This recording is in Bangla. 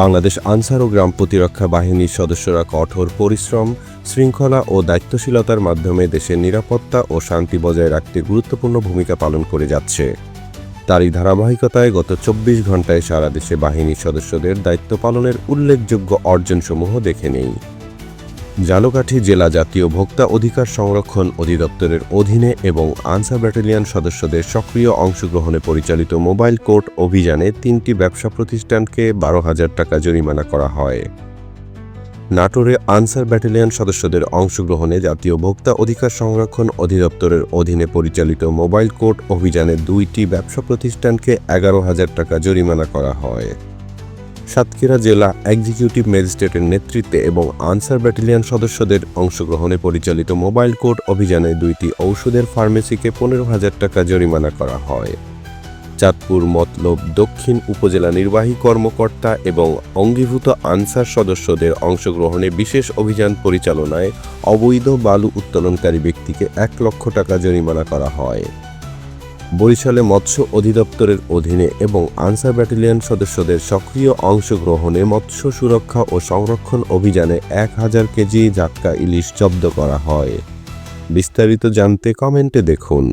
বাংলাদেশ আনসার ও গ্রাম প্রতিরক্ষা বাহিনীর সদস্যরা কঠোর পরিশ্রম, শৃঙ্খলা ও দায়িত্বশীলতার মাধ্যমে দেশের নিরাপত্তা ও শান্তি বজায় রাখতে গুরুত্বপূর্ণ ভূমিকা পালন করে যাচ্ছে। তারই ধারাবাহিকতায় গত চব্বিশ ঘন্টায় সারা দেশে বাহিনীর সদস্যদের দায়িত্ব পালনের উল্লেখযোগ্য অর্জনসমূহ দেখে নেই। জালকাঠি জেলা জাতীয় ভোক্তা অধিকার সংরক্ষণ অধিদপ্তরের অধীনে এবং আনসার ব্যাটালিয়ন সদস্যদের সক্রিয় অংশগ্রহণে পরিচালিত মোবাইল কোর্ট অভিযানে তিনটি ব্যবসা প্রতিষ্ঠানকে বারো হাজার টাকা জরিমানা করা হয়। নাটোরে আনসার ব্যাটালিয়ন সদস্যদের অংশগ্রহণে জাতীয় ভোক্তা অধিকার সংরক্ষণ অধিদপ্তরের অধীনে পরিচালিত মোবাইল কোর্ট অভিযানে দুইটি ব্যবসা প্রতিষ্ঠানকে এগারো হাজার টাকা জরিমানা করা হয়। সাতক্ষীরা জেলা এক্সিকিউটিভ ম্যাজিস্ট্রেটের নেতৃত্বে এবং আনসার ব্যাটালিয়ন সদস্যদের অংশগ্রহণে পরিচালিত মোবাইল কোর্ট অভিযানে দুইটি ঔষধের ফার্মেসিকে পনেরো হাজার টাকা জরিমানা করা হয়। চাঁদপুর মতলব দক্ষিণ উপজেলা নির্বাহী কর্মকর্তা এবং অঙ্গীভূত আনসার সদস্যদের অংশগ্রহণে বিশেষ অভিযান পরিচালনায় অবৈধ বালু উত্তোলনকারী ব্যক্তিকে এক লক্ষ টাকা জরিমানা করা হয়। বরিশালে মৎস্য অধিদপ্তরের অধীনে এবং আনসার ব্যাটালিয়ন সদস্যদের সক্রিয় অংশগ্রহণে মৎস্য সুরক্ষা ও সংরক্ষণ অভিযানে এক হাজার কেজি জাটকা ইলিশ জব্দ করা হয়। বিস্তারিত জানতে কমেন্টে দেখুন।